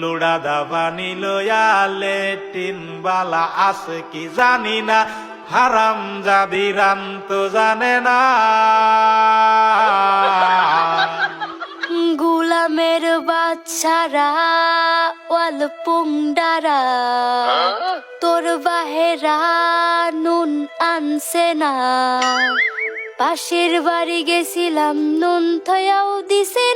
লুড়া দাবানি লয়া লেটিন বালা আছে কি জানি না। হারাম জাদি রাম তো জানে না। গুলামের বাচ্চারা ওয়াল পুংডারা তোর বাহেরা নুন আনছে না। পাশের বাড়ি গেছিলাম, নুন থয়াও দিছে